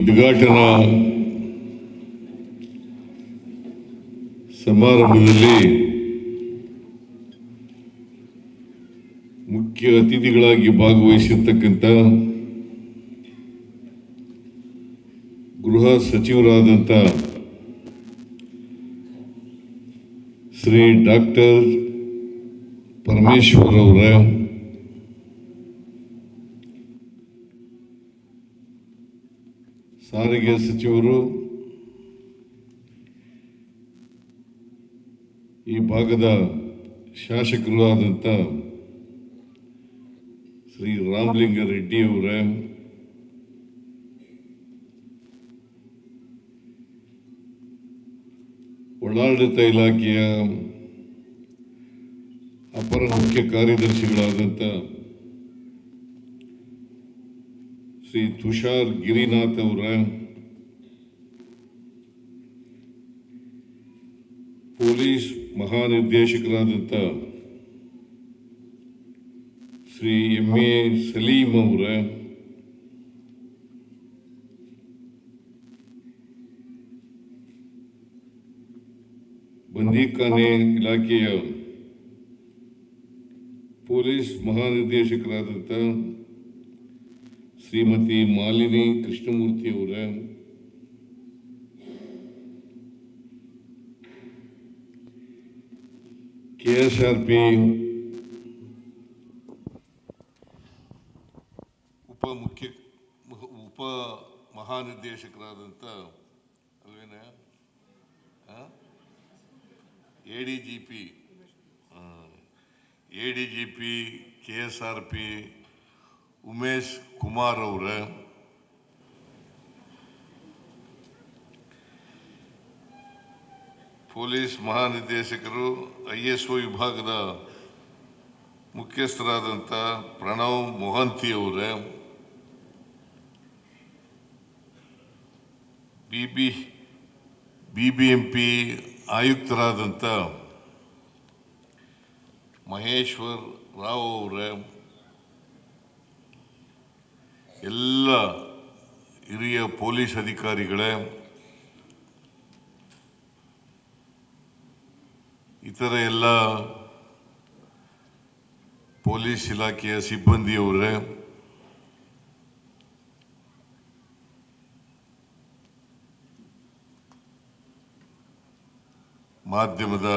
ಉದ್ಘಾಟನಾ ಸಮಾರಂಭದಲ್ಲಿ ಮುಖ್ಯ ಅತಿಥಿಗಳಾಗಿ ಭಾಗವಹಿಸಿರ್ತಕ್ಕಂಥ ಗೃಹ ಸಚಿವರಾದಂಥ ಶ್ರೀ ಡಾಕ್ಟರ್ ಪರಮೇಶ್ವರ್ ಅವರ ಸಾರಿಗೆ ಸಚಿವರು ಈ ಭಾಗದ ಶಾಸಕರು ಆದಂಥ ಶ್ರೀ ರಾಮಲಿಂಗ ರೆಡ್ಡಿ ಅವರ, ಒಳಾಡಳಿತ ಇಲಾಖೆಯ ಅಪರ ಮುಖ್ಯ ಕಾರ್ಯದರ್ಶಿಗಳಾದಂಥ ಶ್ರೀ ತುಷಾರ್ ಗಿರಿನಾಥ್ ಅವರ ಪೊಲೀಸ್ ಮಹಾನಿರ್ದೇಶಕರಾದಂಥ ಶ್ರೀ ಎಂ ಎ ಸಲೀಂ ಅವರ ಬಂದೀಖಾನೆ ಇಲಾಖೆಯ ಪೊಲೀಸ್ ಮಹಾನಿರ್ದೇಶಕರಾದಂಥ ಶ್ರೀಮತಿ ಮಾಲಿನಿ ಕೃಷ್ಣಮೂರ್ತಿ ಅವರ ಕೆ ಎಸ್ ಆರ್ ಪಿ ಉಪ ಮುಖ್ಯ ಉಪ ಮಹಾನಿರ್ದೇಶಕರಾದಂಥ ಅಲ್ವೇನ A D G P A D G P K S R P Umesh Kumar ಅವರ ಪೊಲೀಸ್ ಮಹಾನಿರ್ದೇಶಕರು ಐ ಎಸ್ ಒ ವಿಭಾಗದ ಮುಖ್ಯಸ್ಥರಾದಂಥ ಪ್ರಣವ್ ಮೊಹಂತಿ ಅವರ B B B B M P ಆಯುಕ್ತರಾದಂಥ Maheshwar Rao ಅವರ ಎಲ್ಲ ಹಿರಿಯ ಪೊಲೀಸ್ ಅಧಿಕಾರಿಗಳೇ ಇತರ ಎಲ್ಲ ಪೊಲೀಸ್ ಇಲಾಖೆಯ ಸಿಬ್ಬಂದಿಯವರೇ ಮಾಧ್ಯಮದ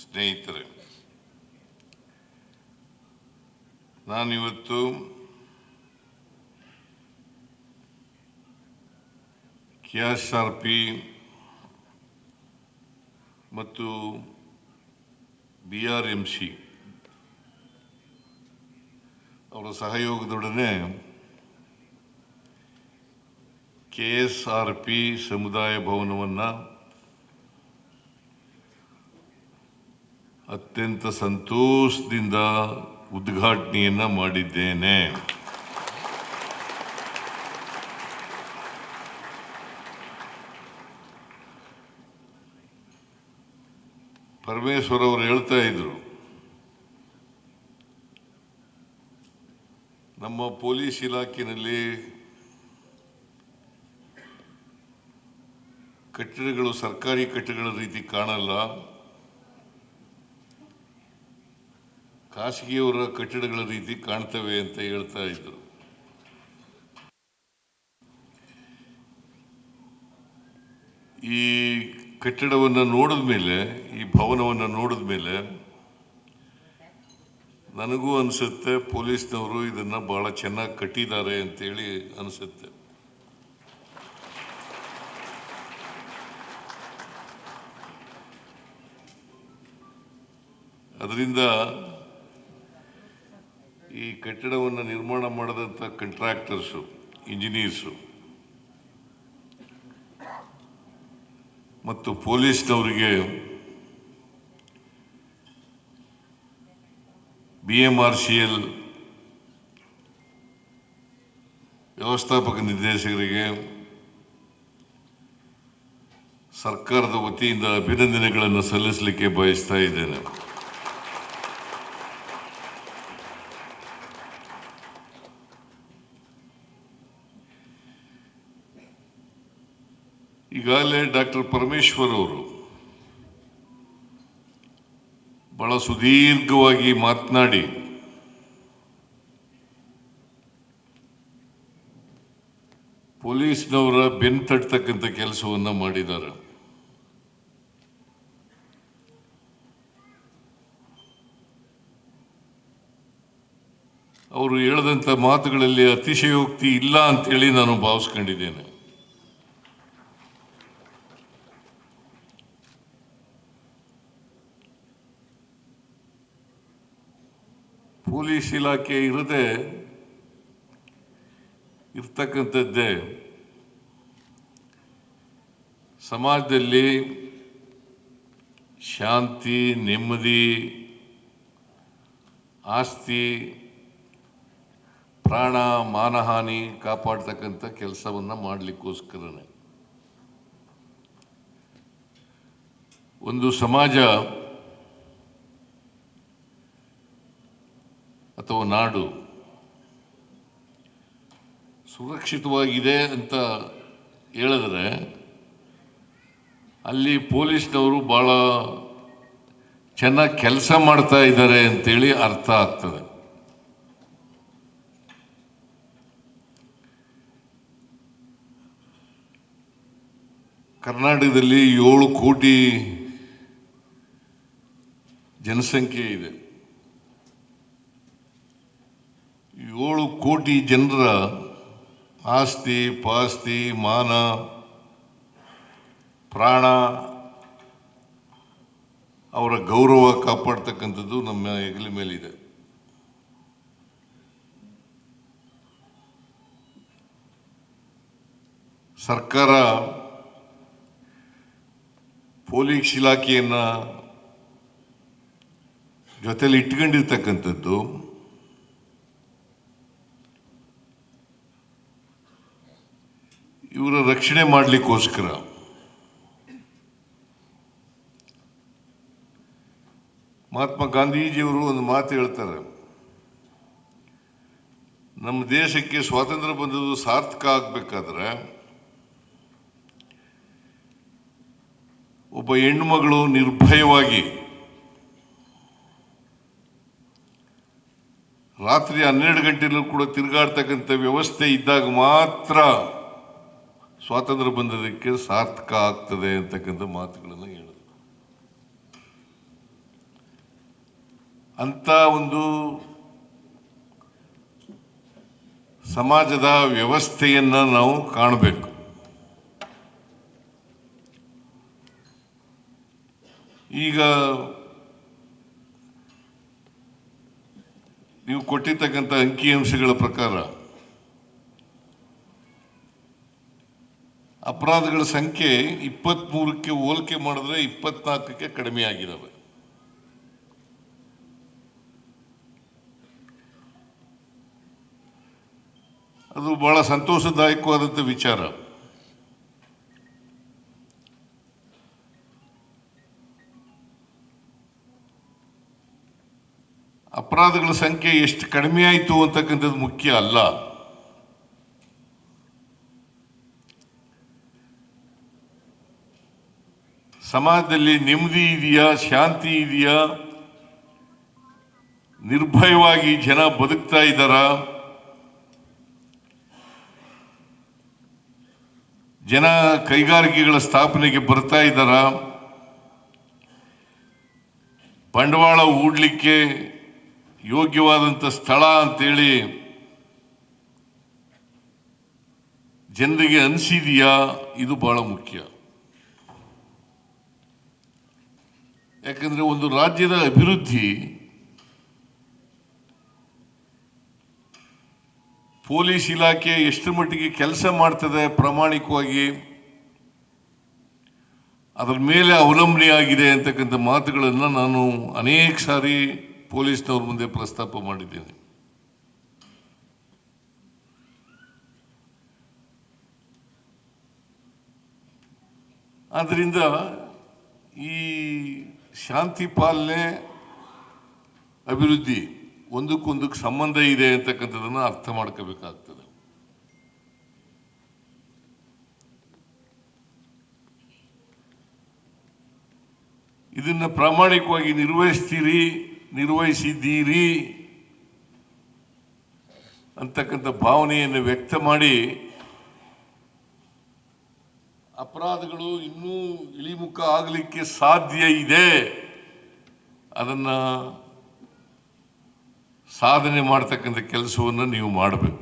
ಸ್ನೇಹಿತರೆ ನಾನಿವತ್ತು ಕೆ ಎಸ್ ಆರ್ ಪಿ ಮತ್ತು ಬಿ ಆರ್ ಎಂ ಸಿ ಅವರ ಸಹಯೋಗದೊಡನೆ ಕೆ ಎಸ್ ಆರ್ ಪಿ ಸಮುದಾಯ ಭವನವನ್ನು ಅತ್ಯಂತ ಸಂತೋಷದಿಂದ ಉದ್ಘಾಟನೆಯನ್ನು ಮಾಡಿದ್ದೇನೆ. ಪರಮೇಶ್ವರ್ ಅವರು ಹೇಳ್ತಾ ಇದ್ರು, ನಮ್ಮ ಪೊಲೀಸ್ ಇಲಾಖೆಯಲ್ಲಿ ಕಟ್ಟಡಗಳು, ಸರ್ಕಾರಿ ಕಟ್ಟಡಗಳ ರೀತಿ ಕಾಣಲ್ಲ. ಖಾಸಗಿಯವರ ಕಟ್ಟಡಗಳ ರೀತಿ ಕಾಣ್ತವೆ ಅಂತ ಹೇಳ್ತಾ ಇದ್ರು. ಈ ಕಟ್ಟಡವನ್ನು ನೋಡಿದ ಮೇಲೆ, ಈ ಭವನವನ್ನು ನೋಡಿದ ಮೇಲೆ ನನಗೂ ಅನಿಸುತ್ತೆ ಪೊಲೀಸ್ನವರು ಇದನ್ನು ಭಾಳ ಚೆನ್ನಾಗಿ ಕಟ್ಟಿದ್ದಾರೆ ಅಂತೇಳಿ ಅನಿಸುತ್ತೆ. ಅದರಿಂದ ಈ ಕಟ್ಟಡವನ್ನು ನಿರ್ಮಾಣ ಮಾಡಿದಂಥ ಕಂಟ್ರಾಕ್ಟರ್ಸು ಇಂಜಿನಿಯರ್ಸು ಮತ್ತು ಪೊಲೀಸ್ನವರಿಗೆ B M R C L ವ್ಯವಸ್ಥಾಪಕ ನಿರ್ದೇಶಕರಿಗೆ ಸರ್ಕಾರದ ವತಿಯಿಂದ ಅಭಿನಂದನೆಗಳನ್ನು ಸಲ್ಲಿಸಲಿಕ್ಕೆ ಬಯಸ್ತಾ ಇದ್ದೇನೆ. ಈಗಾಗಲೇ ಡಾಕ್ಟರ್ ಪರಮೇಶ್ವರ್ ಅವರು ಬಹಳ ಸುದೀರ್ಘವಾಗಿ ಮಾತನಾಡಿ ಪೊಲೀಸ್ನವರ ಬೆನ್ ತಟ್ಟತಕ್ಕಂಥ ಕೆಲಸವನ್ನು ಮಾಡಿದ್ದಾರೆ. ಅವರು ಹೇಳಿದಂಥ ಮಾತುಗಳಲ್ಲಿ ಅತಿಶಯೋಕ್ತಿ ಇಲ್ಲ ಅಂತೇಳಿ ನಾನು ಭಾವಿಸ್ಕೊಂಡಿದ್ದೇನೆ. ಪೊಲೀಸ್ ಇಲಾಖೆ ಇರದೆ ಇರ್ತಕ್ಕಂಥದ್ದೇ ಸಮಾಜದಲ್ಲಿ ಶಾಂತಿ, ನೆಮ್ಮದಿ, ಆಸ್ತಿ, ಪ್ರಾಣ, ಮಾನಹಾನಿ ಕಾಪಾಡ್ತಕ್ಕಂಥ ಕೆಲಸವನ್ನು ಮಾಡಲಿಕ್ಕೋಸ್ಕರನೇ. ಒಂದು ಸಮಾಜ ಅಥವಾ ನಾಡು ಸುರಕ್ಷಿತವಾಗಿದೆ ಅಂತ ಹೇಳಿದ್ರೆ ಅಲ್ಲಿ ಪೊಲೀಸ್ನವರು ಭಾಳ ಚೆನ್ನಾಗಿ ಕೆಲಸ ಮಾಡ್ತಾ ಇದ್ದಾರೆ ಅಂತೇಳಿ ಅರ್ಥ ಆಗ್ತದೆ. ಕರ್ನಾಟಕದಲ್ಲಿ ಏಳು ಕೋಟಿ ಜನಸಂಖ್ಯೆ ಇದೆ. ಏಳು ಕೋಟಿ ಜನರ ಆಸ್ತಿ, ಪಾಸ್ತಿ, ಮಾನ, ಪ್ರಾಣ ಅವರ ಗೌರವ ಕಾಪಾಡ್ತಕ್ಕಂಥದ್ದು ನಮ್ಮ ಹೆಗಲ ಮೇಲಿದೆ. ಸರ್ಕಾರ ಪೊಲೀಸ್ ಇಲಾಖೆಯನ್ನು ಜೊತೆಯಲ್ಲಿ ಇಟ್ಕೊಂಡಿರ್ತಕ್ಕಂಥದ್ದು ಇವರ ರಕ್ಷಣೆ ಮಾಡಲಿಕ್ಕೋಸ್ಕರ. ಮಹಾತ್ಮ ಗಾಂಧೀಜಿಯವರು ಒಂದು ಮಾತು ಹೇಳ್ತಾರೆ. ನಮ್ಮ ದೇಶಕ್ಕೆ ಸ್ವಾತಂತ್ರ್ಯ ಬಂದದ್ದು ಸಾರ್ಥಕ ಆಗಬೇಕಾದ್ರೆ ಒಬ್ಬ ಹೆಣ್ಣುಮಗಳು ನಿರ್ಭಯವಾಗಿ ರಾತ್ರಿ ಹನ್ನೆರಡು ಗಂಟೆಯಲ್ಲೂ ಕೂಡ ತಿರುಗಾಡ್ತಕ್ಕಂಥ ವ್ಯವಸ್ಥೆ ಇದ್ದಾಗ ಮಾತ್ರ ಸ್ವಾತಂತ್ರ್ಯ ಬಂದದಕ್ಕೆ ಸಾರ್ಥಕ ಆಗ್ತದೆ ಅಂತಕ್ಕಂಥ ಮಾತುಗಳನ್ನು ಹೇಳಿದರು. ಅಂತ ಒಂದು ಸಮಾಜದ ವ್ಯವಸ್ಥೆಯನ್ನು ನಾವು ಕಾಣಬೇಕು. ಈಗ ನೀವು ಕೊಟ್ಟಿರ್ತಕ್ಕಂಥ ಅಂಕಿಅಂಶಗಳ ಪ್ರಕಾರ ಅಪರಾಧಗಳ ಸಂಖ್ಯೆ ಇಪ್ಪತ್ಮೂರಕ್ಕೆ ಹೋಲಿಕೆ ಮಾಡಿದ್ರೆ ಇಪ್ಪತ್ನಾಲ್ಕಕ್ಕೆ ಕಡಿಮೆ ಆಗಿದ್ದಾವೆ ಅದು ಬಹಳ ಸಂತೋಷದಾಯಕವಾದಂಥ ವಿಚಾರ. ಅಪರಾಧಗಳ ಸಂಖ್ಯೆ ಎಷ್ಟು ಕಡಿಮೆ ಆಯಿತು ಅಂತಕ್ಕಂಥದ್ದು ಮುಖ್ಯ ಅಲ್ಲ. ಸಮಾಜದಲ್ಲಿ ನೆಮ್ಮದಿ ಇದೆಯಾ, ಶಾಂತಿ ಇದೆಯಾ? ನಿರ್ಭಯವಾಗಿ ಜನ ಬದುಕ್ತಾ ಇದ್ದಾರಾ? ಜನ ಕೈಗಾರಿಕೆಗಳ ಸ್ಥಾಪನೆಗೆ ಬರ್ತಾ ಇದ್ದಾರಾ? ಬಂಡವಾಳ ಹೂಡಲಿಕ್ಕೆ ಯೋಗ್ಯವಾದಂಥ ಸ್ಥಳ ಅಂತೇಳಿ ಜನರಿಗೆ ಅನಿಸಿದೆಯಾ? ಇದು ಬಹಳ ಮುಖ್ಯ. ಯಾಕಂದ್ರೆ ಒಂದು ರಾಜ್ಯದ ಅಭಿವೃದ್ಧಿ ಪೊಲೀಸ್ ಇಲಾಖೆ ಎಷ್ಟು ಮಟ್ಟಿಗೆ ಕೆಲಸ ಮಾಡ್ತದೆ ಪ್ರಾಮಾಣಿಕವಾಗಿ, ಅದರ ಮೇಲೆ ಅವಲಂಬನೆಯಾಗಿದೆ ಅಂತಕ್ಕಂಥ ಮಾತುಗಳನ್ನು ನಾನು ಅನೇಕ ಸಾರಿ ಪೊಲೀಸ್ನವ್ರ ಮುಂದೆ ಪ್ರಸ್ತಾಪ ಮಾಡಿದ್ದೇನೆ. ಆದ್ದರಿಂದ ಈ ಶಾಂತಿ ಪಾಲನೆ ಅಭಿವೃದ್ಧಿ ಒಂದಕ್ಕೊಂದಕ್ಕೆ ಸಂಬಂಧ ಇದೆ ಅಂತಕ್ಕಂಥದ್ದನ್ನು ಅರ್ಥ ಮಾಡ್ಕೋಬೇಕಾಗ್ತದೆ. ಇದನ್ನು ಪ್ರಾಮಾಣಿಕವಾಗಿ ನಿರ್ವಹಿಸ್ತೀರಿ, ನಿರ್ವಹಿಸಿದ್ದೀರಿ ಅಂತಕ್ಕಂಥ ಭಾವನೆಯನ್ನು ವ್ಯಕ್ತ ಮಾಡಿ ಅಪರಾಧಗಳು ಇನ್ನೂ ಇಳಿಮುಖ ಆಗಲಿಕ್ಕೆ ಸಾಧ್ಯ ಇದೆ. ಅದನ್ನು ಸಾಧನೆ ಮಾಡ್ತಕ್ಕಂಥ ಕೆಲಸವನ್ನು ನೀವು ಮಾಡಬೇಕು.